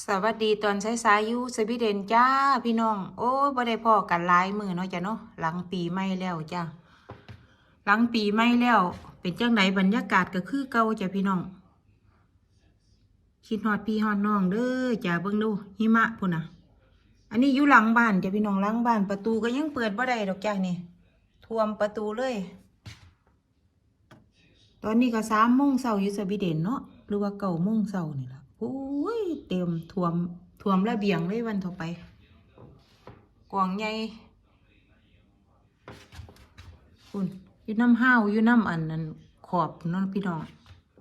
สวัสดีตอนสายๆอยู่สวีเดนจ้าพี่น้อง โอ้บ่ได้พ่อกันหลายมือเนาะจ้ะเนาะหลังปีใหม่แล้วจ้าหลังปีใหม่แล้ว เป็นจังไหนบรรยากาศก็คือเก่าจ้ะพี่น้องคิดฮอดพี่ฮอดน้องเด้อจ้าเบิ่งดูหิมะพุ่นน่ะ อันนี้อยู่หลังบ้านจ้ะพี่น้องหลังบ้านประตูก็ยังเปิดบ่ได้ดอกจ้านี่ท่วมประตูเลย ตอนนี้ก็สามโมงเช้าอยู่สวีเดนเนาะหรือว่าเก้าโมงเช้านี่ล่ะ โอ้ยเต็มท่วมท่วมระเบียงเลยวันต่อไป กวางใหญ่คุณอยู่น้ำห้าวอยู่น้ำอันนั้นขอบนั่นพี่น้อง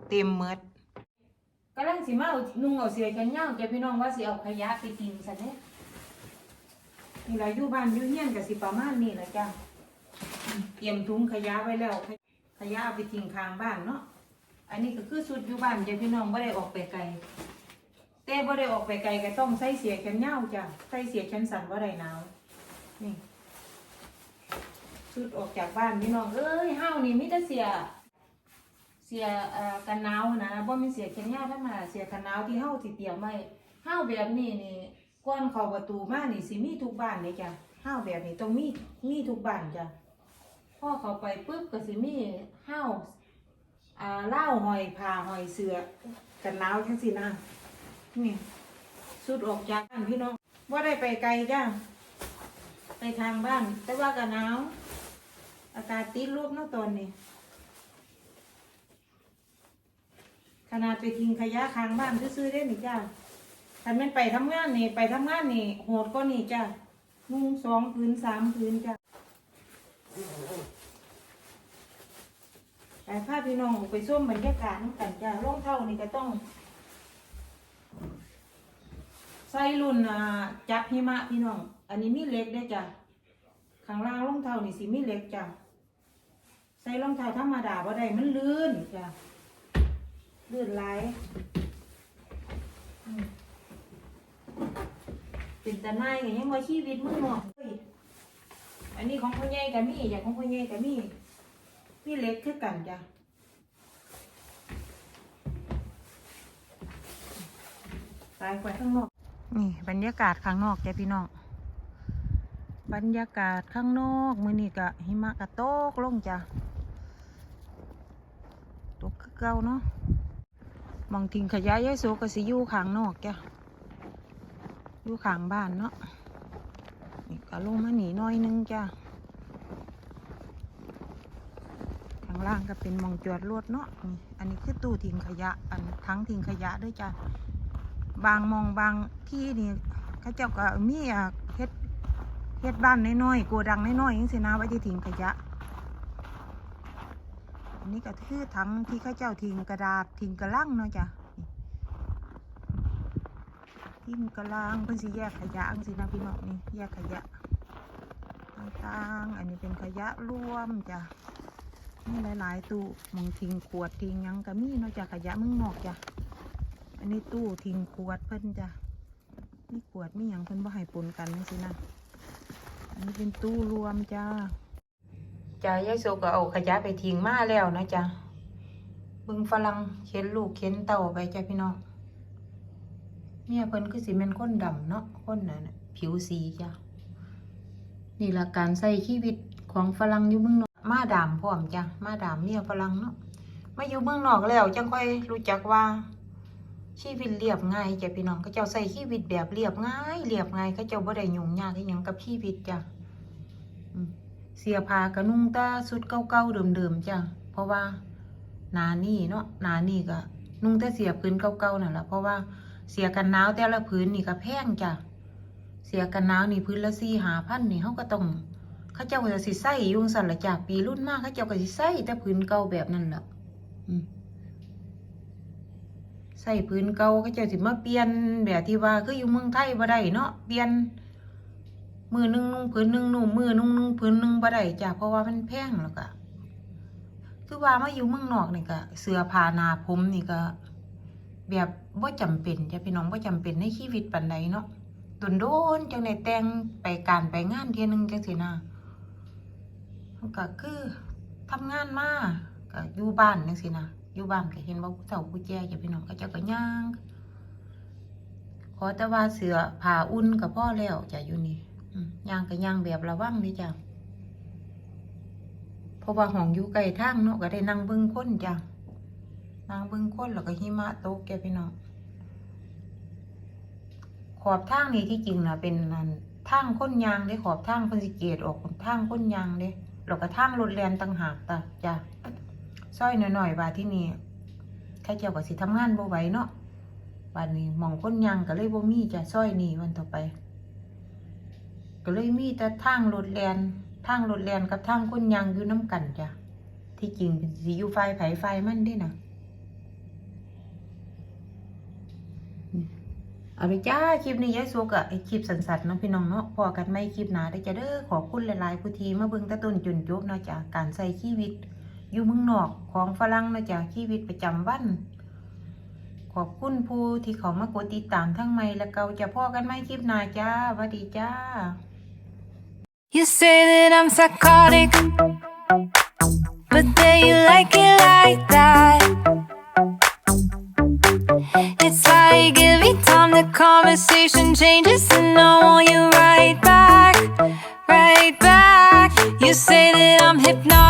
เต็มเมดกำลังสิมาเอานุ่งเอาเสียกันย่างแกพี่น้องว่าสิเอาขยะไปทิ้งซะเนี่ยนี่ล่ะอยู่บ้านอยู่เฮียนก็สิประมาณนี้ล่ะจ้ะเตรียมถุงขยะไว้แล้ว ขยะไปทิ้งข้างบ้านเนาะ อันนี้ก็คือสุดอยู่บ้านจ้ะพี่น้องไม่ได้ออกไปไกลแต่บ่ได้ออกไปไกลก็ต้องใส่เสียแขนยาวจ้ะใส่เสียแขนสั้นว่าได้หนาวนี่สุดออกจากบ้านพี่น้องเอ้ยห้าวนี่มิแต่เสีย เสียเอ่อกันหนาวนะบ่ม่นเสียแขนยาวธรรมดาเสียกันหนาวที่เฮาวสิเตรียมไว้ห้าวแบบนี้นี่ก่อนเข้าประตูมานี่สิมีทุกบ้านเลยจ้ะห้าวแบบนี้ต้องมีมีทุกบ้านจ้ะพ่อเข้าไปปุ๊บก็สิมีห้าว เล้าหอยผ้าหอยเสือกันหนาวจังสินะนี่สุดออกจากบ้านพี่น้องว่าได้ไปไกลจ้าไปทางบ้าน แต่ว่ากันหนาวอากาศติดลบเนาะตอนนี้ขนาดไปทิ้งขยะข้างบ้านซื้อๆได้นี่จ้าถ้ามันไปทำงานนี่ไปทำงานนี่โหดก็นี่จ้านุ่งสองพื้นสามพื้นจ้า แต่ถ้าพี่น้องไปส้มบรรยากาศน้ำกันจ้ารองเท้านี่ก็ต้อง ใส่รุ่นจับหิมะพี่น้อง อันนี้มีเล็กได้จ้ะข้างล่างรองเท้านี่สิมีเล็กจ้ะใส่รองเท้าธรรมดาบ่ได้มันลื่นจ้ะลื่นไหลเป็นตาหนายก็ยังว่าชีวิตมึงเนาะเฮ้ยอันนี้ของพ่อใหญ่ก็มีอย่างของพ่อใหญ่ก็มีนี่เล็กคือกันจ้ะ ตายไปข้างนอก นี่บรรยากาศข้างนอกจ้ะพี่น้อง บรรยากาศข้างนอกมือนี่กะหิมะกะตกลงจ้ะตกเก่าเนาะมองทิ้งขยะยายโสก็สิยู่ข้างนอกจ้ะอยู่ข้างบ้านเนาะนี่ก็ลงมาหนีน้อยนึงจ้ะข้างล่างก็เป็นมองจอดรถเนาะอันนี้คือตู้ทิ้งขยะ อันทั้งทิ้งขยะด้วยจ้ะ บางมองบางที่นี่เขาเจ้าก็มีอะเฮ็ดเฮ็ดบ้านน้อยๆโกดังน้อยๆอย่างสินะไว้ที่ทิ้งขยะอันนี้ก็คือทั้งที่เขาเจ้าทิ้งกระดาษทิ้งกระลังเนาะจ้ะทิ้งกระลังเพิ่นสิแยกขยะจังสินะพี่น้องนี่แยกขยะต่างๆอันนี้เป็นขยะรวมจ้ะมีหลายๆตู้มองทิ้งขวดทิ้งยังก็มีเนอกจากขยะมึงนอกจ้ะ อันนี้ตู้ทิ้งขวดเพิ่นจ้ะมีขวดมีหยังเพิ่นบ่ให้ปนกันจังซี่นะอันนี้เป็นตู้รวมจ้าจ้ายายโซก็เอาขยะไปทิ้งมาแล้วนะจ้ะเบิ่งฝรั่งเข็นลูกเข็นเต่าไปจ้ะพี่น้องเมียเพิ่นคือสิแม่นคนดำเนาะคนนั้นน่ะผิวสีจ้ะนี่ละการใช้ชีวิตของฝรั่งอยู่เมืองนอกมาดามพร้อมจ้ะมาดามเมียฝรั่งเนาะมาอยู่เมืองนอกแล้วจังค่อยรู้จักว่า ชีวิตเรียบง่ายจ้ะพี่น้องเขาเจ้าใส่ชีวิตแบบเรียบง่ายเรียบง่ายเขาเจ้าบ่ได้ยุ่งยากอหยังกับชีวิตจ้ะเสียผ้ากระนุ่งตาสุดเก่าๆเดิมๆจ้ะเพราะว่าหนานี่เนาะหนานี่ก็นุ่งแต่เสียพื้นเก่าๆนั่นแหละเพราะว่าเสียกันหนาวแต่ละพื้นนี่ก็แพงจ้ะเสียกันหนาวนี่พื้นละสี่หาพันนี่เขาก็ต้องเขาเจ้าก็จะสิใส่ยุ่งสันละจากปีรุ่นมากเขาเจ้าก็สิใส่แต่พื้นเก่าแบบนั้นแหละอืม ใส่พื้นเก่าเขาเจ้าสิมาเปลี่ยนแบบที่ว่าคืออยู่เมืองไทยบ่ได้เนาะเปลี่ยนมือหนึงนุ่งพื้นหนึงนุ่งมือนุ่งนุ่งพื้นหนึงบ่ได้จ้ะเพราะว่ามันแพงแล้วก็คือว่ามาอยู่เมืองนอกนี่ก็เสื้อผ้าหนาผมนี่ก็ แบบบ่จำเป็นจ้ะพี่น้องบ่จำเป็นในชีวิตปานใดเนาะโดนๆจังได้แต่งไปการไปงานเทียนึงจังซี่นะก็คือทำงานมาก็อยู่บ้านจังซี่นะ อยู่บ้านก็เห็นว่าผู้เฒ่าผู้แก่อย่าพี่น้องก็เจ้าก็ย่างขอแต่ว่าเสือผ่าอุ่นกับพ่อแล้วจ้ะอยู่นี่ย่างกับย่างแบบระวังนี่จ้ะเพราะว่าห้องอยู่ไกลทางเนาะก็ได้นั่งเบิ่งค้นจ้ะนั่งเบิ่งค้นแล้วก็หิมะตกแกพี่น้องขอบทางนี้ที่จริงนะเป็นอันทางค้นยางเด้ขอบทางเพิ่นสิเกตออกทางค้นยางเด้แล้วก็ทางรถแลนต่างหากตะจ้ะ ซอยหน่อยๆว่าที่นี่ใครเจ้าก็สิทำงานบ่ไหวเนาะบัดนี้หมองคนยังก็เลยบ่มีจะซอยนี่วันต่อไป ก็เลยมีแต่ทางรถแลนทางรถแลนกับทางคนยังอยู่น้ำกันจ้ะที่จริงเป็นสีอยู่ไฟไผไฟมันเด้นะอืมเอาไปจ้าคลิปนี้ยายสุกอะไอคลิปสันสันๆเนาะพี่น้องเนาะพอกันไม่คลิปหนาได้จะเด้อขอบคุณหลายๆผู้ทีมาเบิ่งตะต้นจนจบเนาะจ้ะการใส่ชีวิต อยู่เมืองนอกของฝรั่งนะจ้ะชีวิตประจำวัน ขอบคุณผู้ที่เขามากดติดตามทั้งไม่และเกาจะพ่อกันไหมคลิปหน้าจ้าสวัสดีจ้า You say that I'm psychotic, but then you like it like that. It's like every time the conversation changes, and I want you right back, right back. You say that I'm hypnotic,